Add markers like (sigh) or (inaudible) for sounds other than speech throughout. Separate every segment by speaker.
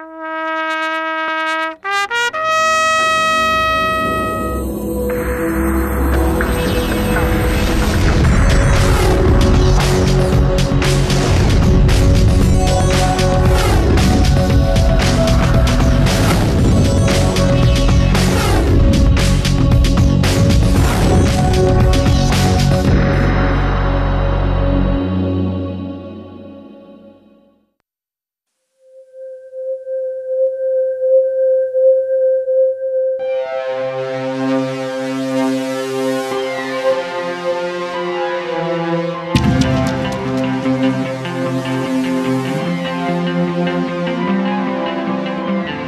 Speaker 1: Thank (laughs) you.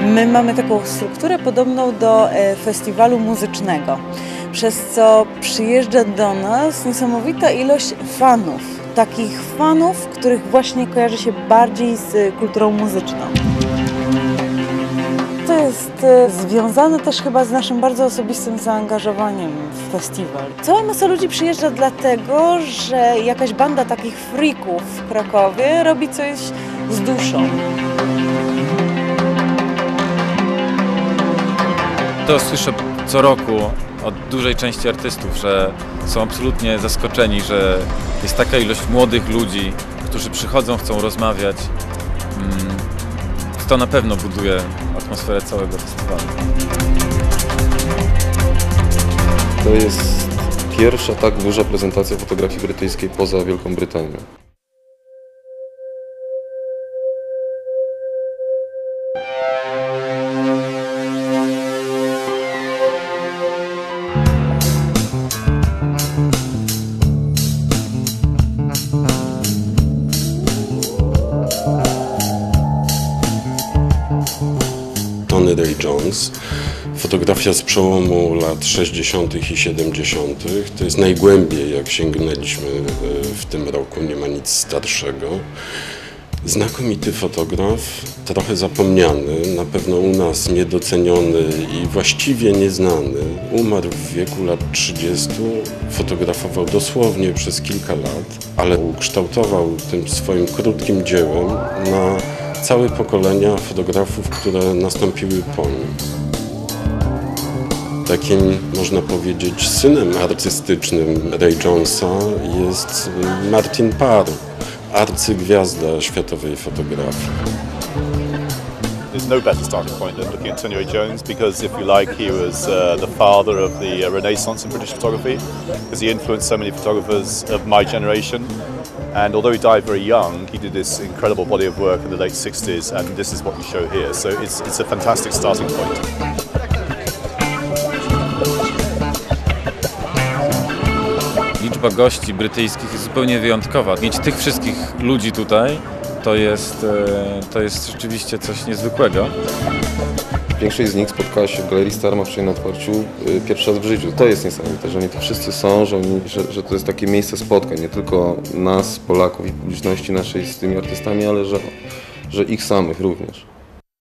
Speaker 1: My mamy taką strukturę podobną do e, festiwalu muzycznego, przez co przyjeżdża do nas niesamowita ilość fanów. Takich fanów, których właśnie kojarzy się bardziej z e, kulturą muzyczną. To jest e, związane też chyba z naszym bardzo osobistym zaangażowaniem w festiwal. Cała masa ludzi przyjeżdża dlatego, że jakaś banda takich freaków w Krakowie robi coś z duszą.
Speaker 2: To słyszę co roku od dużej części artystów, że są absolutnie zaskoczeni, że jest taka ilość młodych ludzi, którzy przychodzą, chcą rozmawiać. Mm, To na pewno buduje atmosferę całego festiwalu.
Speaker 3: To jest pierwsza tak duża prezentacja fotografii brytyjskiej poza Wielką Brytanią. Tony Ray Jones. Fotografia z przełomu lat 60. i 70. To jest najgłębiej, jak sięgnęliśmy e, w tym roku, nie ma nic starszego. Znakomity fotograf, trochę zapomniany, na pewno u nas niedoceniony i właściwie nieznany. Umarł w wieku lat 30, fotografował dosłownie przez kilka lat, ale ukształtował tym swoim krótkim dziełem na całe pokolenia fotografów, które nastąpiły po nim. Takim, można powiedzieć, synem artystycznym Ray Jonesa jest Martin Parr, arcygwiazda światowej fotografii.
Speaker 4: There's no better starting point than looking at Tony Jones because, if you like, he was uh, the father of the uh, Renaissance in British photography because he influenced so many photographers of my generation. And although he died very young, he did this incredible body of work in the late 60s, and this is what we show here. So it's, it's a fantastic starting point.
Speaker 2: Liczba gości brytyjskich jest zupełnie wyjątkowa. Mieć tych wszystkich ludzi tutaj to jest, e, to jest rzeczywiście coś niezwykłego.
Speaker 3: Większość z nich spotkała się w Galerii Starmowczej na otwarciu y, pierwszy raz w życiu. To jest niesamowite, że oni tu wszyscy są, że, oni, że, że to jest takie miejsce spotkań, nie tylko nas, Polaków i publiczności naszej z tymi artystami, ale że, że ich samych również.